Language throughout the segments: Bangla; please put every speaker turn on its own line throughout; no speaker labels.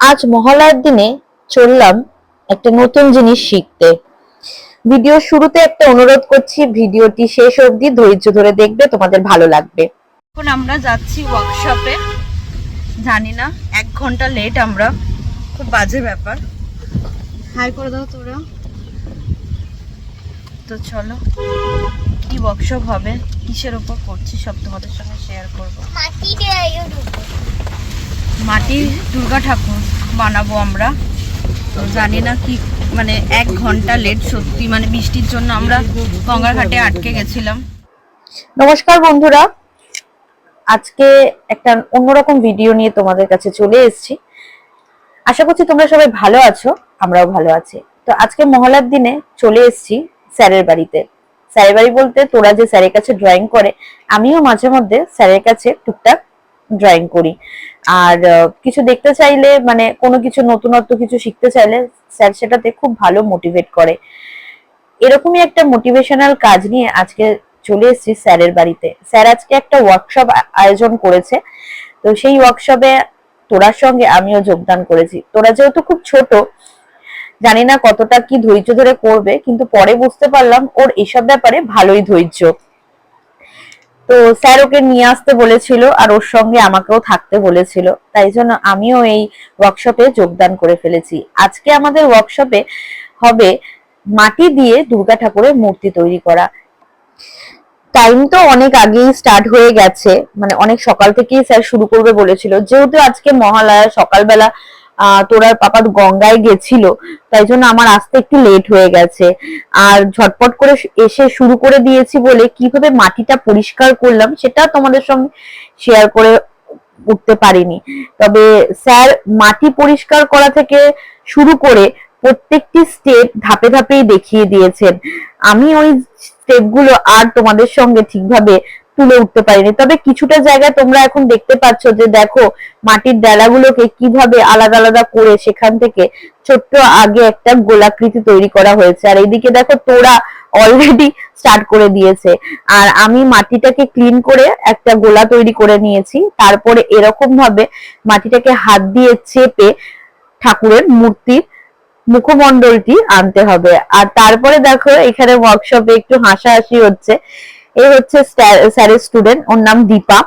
আজ মহালয়ার দিনে চললাম একটা নতুন জিনিস শিখতে। ভিডিও শুরুতে একটা অনুরোধ করছি ভিডিওটি শেষ অবধি ধৈর্য ধরে দেখবে তোমাদের ভালো লাগবে।
এখন আমরা যাচ্ছি ওয়ার্কশপে জানি না এক ঘণ্টা লেট আমরা। খুব বাজে ব্যাপার। হাই করে দাও তোরা। তো চলো কি ওয়ার্কশপ হবে কিসের ওপর করছি সব তোমাদের সঙ্গে শেয়ার করব। মাটির দুর্গা ঠাকুর বানাবো আমরা। তো জানি না কি মানে এক ঘণ্টা লেট সত্যি মানে বৃষ্টির জন্য আমরা গঙ্গার ঘাটে আটকে গেছিলাম।
নমস্কার বন্ধুরা। আজকে একটা অন্যরকম ভিডিও নিয়ে তোমাদের কাছে চলে এসেছি। আশা করছি তোমরা সবাই ভালো আছো, আমরাও ভালো আছি। তো আজকে মহলার দিনে চলে এসেছি স্যারের বাড়িতে। স্যারের বাড়ি বলতে তোরা যে স্যারের কাছে ড্রয়িং করে, আমিও মাঝে মধ্যে স্যারের কাছে টুকটাক ড্রয়িং করি। আর কিছু দেখতে চাইলে মানে কোনো কিছু নতুনত্ব কিছু শিখতে চাইলে স্যার সেটাতে খুব ভালো মোটিভেট করে। এরকমই একটা মোটিভেশনাল কাজ নিয়ে আজকে চলে এসেছি স্যারের বাড়িতে। স্যার আজকে একটা ওয়ার্কশপ আয়োজন করেছে। তো সেই ওয়ার্কশপে তোরার সঙ্গে আমিও যোগদান করেছি। তোরা যেহেতু খুব ছোট, জানি না কতটা কি ধৈর্য ধরে করবে, কিন্তু পরে বুঝতে পারলাম ওর এসব ব্যাপারে ভালোই ধৈর্য। তো স্যার ওকে নিয়ে আসতে বলেছিল আর ওর সঙ্গে আমাকেও থাকতে বলেছিল। তাই জন্য আমিও এই ওয়ার্কশপে যোগদান করে ফেলেছি। আজকে আমাদের ওয়ার্কশপে হবে মাটি দিয়ে দুর্গা ঠাকুরের মূর্তি তৈরি করা। টাইম তো অনেক আগেই স্টার্ট হয়ে গেছে। মানে অনেক সকাল থেকেই স্যার শুরু করবে বলেছিল। যেহেতু আজকে মহালয়া, সকালবেলা আহ তোরার পাপা গঙ্গায় গেছিল, তাই জন্য আমার আসতে একটু লেট হয়ে গেছে। আর ঝটপট করে এসে শুরু করে দিয়েছি বলে কীভাবে মাটিটা পরিষ্কার করলাম সেটা তোমাদের সঙ্গে শেয়ার করে উঠতে পারিনি। তবে স্যার, মাটি পরিষ্কার করা থেকে শুরু করে প্রত্যেকটি স্টেপ ধাপে ধাপেই দেখিয়ে দিয়েছেন। আমি ওই স্টেপগুলো আর তোমাদের সঙ্গে ঠিকভাবে তুলে উঠতে পারিনি। তবে কিছুটা জায়গায় তোমরা এখন দেখতে পাচ্ছ যে দেখো, মাটির ডালাগুলোকে কীভাবে আলাদা আলাদা করে সেখান থেকে ছোট্ট আগে একটা গোলাকৃতি তৈরি করা হয়েছে। আর এইদিকে দেখো তোরা অলরেডি স্টার্ট করে দিয়েছে। আর আমি মাটিটাকে ক্লিন করে একটা গোলা তৈরি করে নিয়েছি। তারপরে এরকম ভাবে মাটিটাকে হাত দিয়ে চেপে ঠাকুরের মূর্তির মুখমণ্ডলটি আনতে হবে। আর তারপরে দেখো, এখানে ওয়ার্কশপে একটু হাসাহাসি হচ্ছে। এই হচ্ছে স্যারের স্টুডেন্ট ওর নাম দীপা।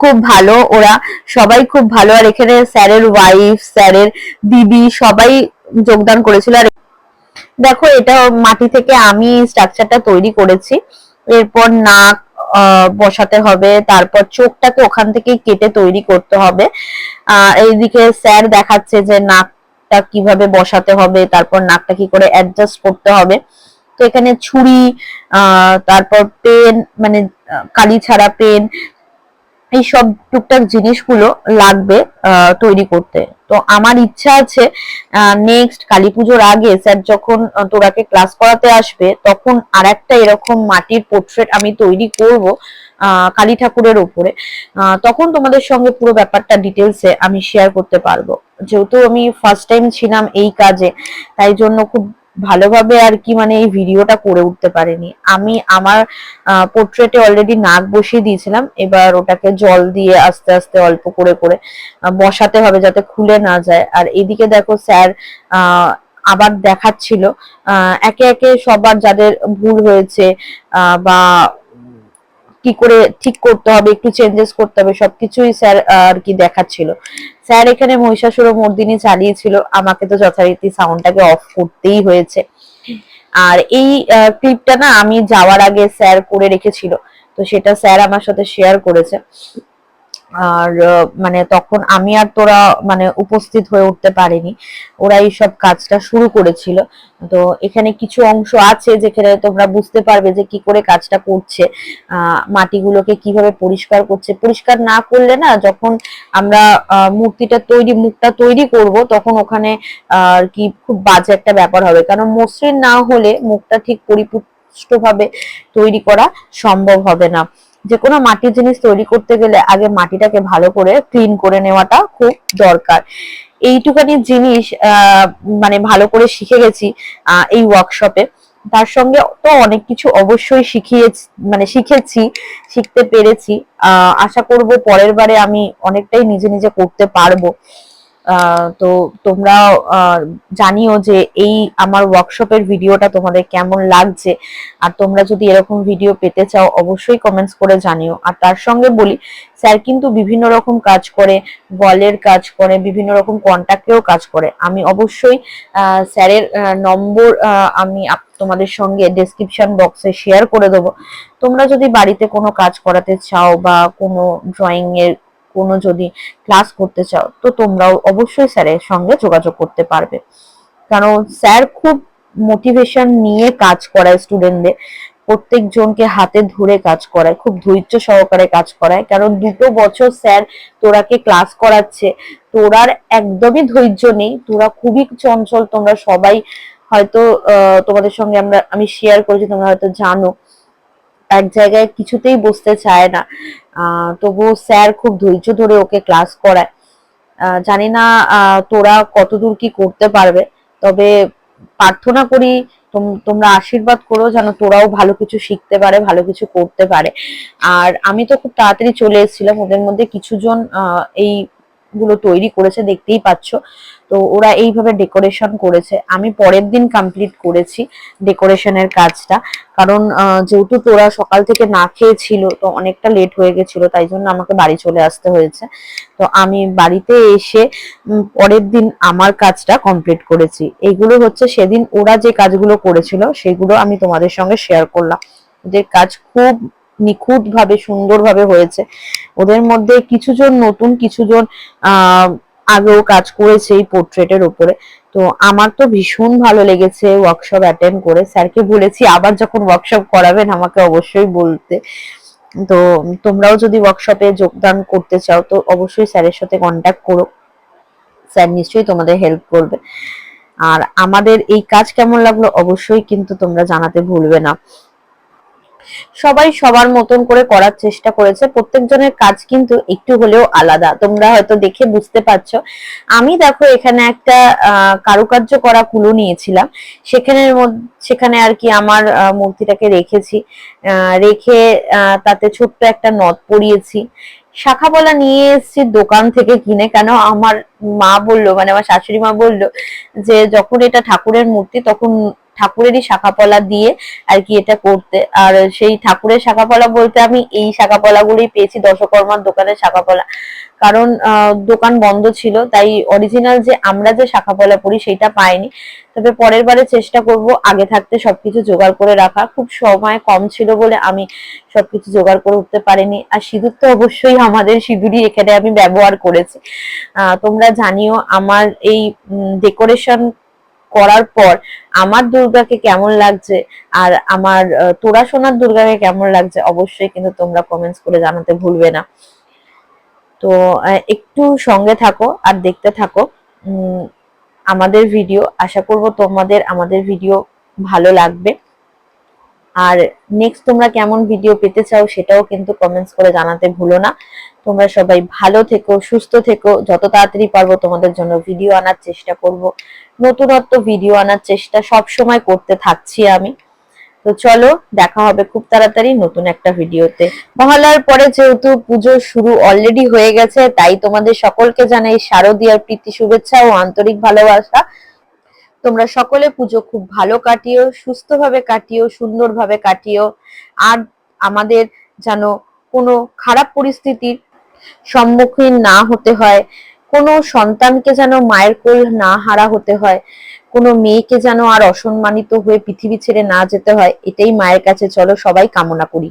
খুব ভালো, ওরা সবাই খুব ভালো। আর এখানে স্যারের ওয়াইফ স্যারের দিদি সবাই যোগদান করেছিল। আর দেখো, এটা মাটি থেকে আমি স্ট্রাকচারটা তৈরি করেছি। এরপর নাক বসাতে হবে। তারপর চোখটাকে ওখান থেকে কেটে তৈরি করতে হবে। আহ এইদিকে স্যার দেখাচ্ছে যে নাকটা কীভাবে বসাতে হবে, তারপর নাকটা কি করে অ্যাডজাস্ট করতে হবে। তো এখানে ছুরি তারপর পেন মানে কালি ছাড়া পেন এই সব টুকটাক জিনিসগুলো লাগবে তৈরি করতে। তো আমার ইচ্ছা আছে নেক্সট কালী পুজোর আগে স্যার যখন তোরাকে ক্লাস করাতে আসবে তখন আর একটা এরকম মাটির পোর্ট্রেট আমি তৈরি করব কালী ঠাকুরের উপরে। আহ, তখন তোমাদের সঙ্গে পুরো ব্যাপারটা ডিটেলসে আমি শেয়ার করতে পারব। যেহেতু আমি ফার্স্ট টাইম ছিলাম এই কাজে তাই জন্য খুব ভালোভাবে আর কি মানে এই ভিডিওটা করে উঠতে পারিনি। আমি আমার পোর্ট্রেটে অলরেডি নাক বসিয়ে দিয়েছিলাম, এবার ওটাকে জল দিয়ে আস্তে আস্তে অল্প করে করে বসাতে হবে যাতে খুলে না যায়। আর এদিকে দেখো স্যার আবার দেখাচ্ছিল একে একে সবার যাদের ভুল হয়েছে বা কি করে ঠিক করতে হবে, একটু চেঞ্জেস করতে হবে, সবকিছুই স্যার আর কি দেখাচ্ছিল। স্যার এখানে মহিষাসুর মর্দিনী চালিয়েছিল, আমাকে তো যথারীতি সাউন্ডটাকে অফ করতেই হয়েছে। আর এই ক্লিপটা না আমি যাওয়ার আগে স্যার করে রেখেছিল, তো সেটা স্যার আমার সাথে শেয়ার করেছে। আর মানে তখন আমি আর তোরা মানে উপস্থিত হয়ে উঠতে পারিনি। ওরা এই সব কাজটা শুরু করেছিল। তো এখানে কিছু অংশ আছে যেখানে তোমরা বুঝতে পারবে যে কি করে কাজটা করছে। মাটিগুলোকে কীভাবে পরিষ্কার করছে। পরিষ্কার না করলে না, যখন আমরা মূর্তিটা তৈরি, মুখটা তৈরি করব, তখন ওখানে আর কি খুব বাজে একটা ব্যাপার হবে। কারণ মসৃণ না হলে মুখটা ঠিক পরিপুষ্টভাবে তৈরি করা সম্ভব হবে না। যে কোনো মাটির জিনিস তৈরি করতে গেলে আগে মাটিটাকে ভালো করে ক্লিন করে নেওয়াটা খুব দরকার। এইটুখানি জিনিস মানে ভালো করে শিখে গেছি এই ওয়ার্কশপে তার সঙ্গে তো অনেক কিছু অবশ্যই শিখিয়ে মানে শিখেছি, শিখতে পেরেছি। আশা করব পরের বারে আমি অনেকটাই নিজে নিজে করতে পারব। তো তোমরা জানিও যে এই আমার ওয়ার্কশপের ভিডিওটা তোমাদের কেমন লাগছে। আর তোমরা যদি এরকম ভিডিও পেতে চাও, অবশ্যই কমেন্টস করে জানিও। আর তার সঙ্গে বলি, স্যার কিন্তু বিভিন্ন রকম কাজ করে, বলের কাজ করে, বিভিন্ন রকম কন্ট্যাক্টেও কাজ করে। আমি অবশ্যই স্যারের নম্বর আমি তোমাদের সঙ্গে ডেসক্রিপশন বক্সে শেয়ার করে দেবো। তোমরা যদি বাড়িতে কোনো কাজ করাতে চাও বা কোনো ড্রয়িং এর কোনো যদি ক্লাস করতে চাও, তো তোমরাও অবশ্যই স্যারের সঙ্গে যোগাযোগ করতে পারবে। কারণ স্যার খুব মোটিভেশন নিয়ে কাজ করায় স্টুডেন্টদের প্রত্যেকজনকে হাতে ধরে কাজ করায়, খুব ধৈর্য সহকারে কাজ করায়। কারণ দুটো বছর স্যার তোরাকে ক্লাস করাচ্ছে, তোরার একদমই ধৈর্য নেই, তোরা খুবই চঞ্চল, তোমরা সবাই হয়তো তোমাদের সঙ্গে আমরা, আমি শেয়ার করেছি, তোমরা হয়তো জানো। এক জায়গায় কিছুতেই বসতে চায় না। তবুও স্যার খুব ধৈর্য ধরে ওকে ক্লাস করায়। জানি না তোরা কতদূর কি করতে পারবে, তবে প্রার্থনা করি তোম- তোমরা আশীর্বাদ করো যেন তোরাও ভালো কিছু শিখতে পারে, ভালো কিছু করতে পারে। আর আমি তো খুব তাড়াতাড়ি চলে এসেছিলাম, ওদের মধ্যে কিছুজন এই গুলো তৈরি করেছে, দেখতেই পাচ্ছ। তো ওরা এইভাবে ডেকোরেশন করেছে। আমি পরের দিন কমপ্লিট করেছি ডেকোরেশনের কাজটা। কারণ যেহেতু তোরা সকাল থেকে না খেয়েছিল, তো অনেকটা লেট হয়ে গেছিল, তাই জন্য আমাকে বাড়ি চলে আসতে হয়েছে। তো আমি বাড়িতে এসে পরের দিন আমার কাজটা কমপ্লিট করেছি। এইগুলো হচ্ছে সেদিন ওরা যে কাজগুলো করেছিল, সেগুলো আমি তোমাদের সঙ্গে শেয়ার করলাম। ওদের কাজ খুব নিখুঁত ভাবে সুন্দর ভাবে হয়েছে। ওদের মধ্যে কিছুজন নতুন, কিছুজন, আহ আগেও কাজ করেছে এই পোর্ট্রেটের উপরে। তো আমার তো ভীষণ ভালো লেগেছে ওয়ার্কশপ অ্যাটেন্ড করে। স্যারকে বলেছি, আবার যখন ওয়ার্কশপ করাবেন আমাকে অবশ্যই বলতে। তো তোমরাও যদি ওয়ার্কশপে যোগদান করতে চাও, তো অবশ্যই স্যারের সাথে কন্ট্যাক্ট করো। স্যার নিশ্চয়ই তোমাদের হেল্প করবে। আর আমাদের এই কাজ কেমন লাগল অবশ্যই কিন্তু তোমরা জানাতে ভুলবে না। সবাই সবার মতন করে করার চেষ্টা করেছে। প্রত্যেকজনের কাজ কিন্তু একটু হলেও আলাদা। তোমরা হয়তো দেখে বুঝতে পারছ। আমি দেখো এখানে একটা কারুকার্য করা কুলো নিয়েছিলাম। সেখানের সেখানে আর কি আমার মূর্তিটাকে রেখেছি। রেখে তাতে ছোট্ট একটা নথ পরিয়েছি শাখাপলা নিয়ে এসেছি দোকান থেকে কিনে। কেন আমার মা বলল মানে আমার শাশুড়ি মা বলল যে যখন এটা ঠাকুরের মূর্তি, তখন ঠাকুরেরই শাখাপলা দিয়ে আর কি এটা করতে। আর সেই ঠাকুরের শাখাপলা বলতে আমি এই শাখাপলা গুলোই পেয়েছি, দশকর্মার দোকানের শাখাপলা। কারণ দোকান বন্ধ ছিল, তাই অরিজিনাল যে আমরা যে শাখাপলা পড়ি সেটা পাইনি। তবে পরের বারে চেষ্টা করব আগে থাকতে সবকিছু জোগাড় করে রাখা। খুব সময় কম ছিল বলে আমি সবকিছু জোগাড় করে উঠতে পারিনি। আর সিঁদুর তো অবশ্যই আমাদের সিঁদুরই এখানে আমি ব্যবহার করেছি। তোমরা জানিও আমার এই ডেকোরেশন করার পর আমার দুর্গাকে কেমন লাগছে আর আমার তোরা সোনার দুর্গাকে কেমন লাগছে অবশ্যই কিন্তু তোমরা কমেন্টস করে জানাতে ভুলবে না। তো একটু সঙ্গে থাকো আর দেখতে থাকো। আমাদের ভিডিও আশা করব তোমাদের, আমাদের ভিডিও ভালো লাগবে। আর নেক্সট তোমরা কেমন ভিডিও পেতে চাও সেটাও কিন্তু কমেন্টস করে জানাতে ভুলো না। তোমরা সবাই ভালো থেকো, সুস্থ থেকো। যত তাড়াতাড়ি পারব তোমাদের জন্য ভিডিও আনার চেষ্টা করব। নতুনত্ব ভিডিও আনার চেষ্টা সব সময় করতে থাকছি আমি। তো চলো, দেখা হবে খুব তাড়াতাড়ি নতুন একটা ভিডিওতে মহালয়ার পরে যেহেতু পুজো শুরু অলরেডি হয়ে গেছে, তাই তোমাদের সকলকে জানাই শারদীয়ার প্রীতি শুভেচ্ছা ও আন্তরিক ভালোবাসা। তোমরা সকলে পুজো খুব ভালো কাটিও, সুস্থভাবে কাটিও, সুন্দরভাবে কাটিও। আর আমাদের যেন কোনো খারাপ পরিস্থিতির সম্মুখীন না হতে হয়, কোনো সন্তানকে যেন মায়ের কোল না হারা হতে হয়, কোনো মেয়েকে যেন আর অসম্মানিত হয়ে পৃথিবী ছেড়ে না যেতে হয়, এটাই মায়ের কাছে চলো সবাই কামনা করি।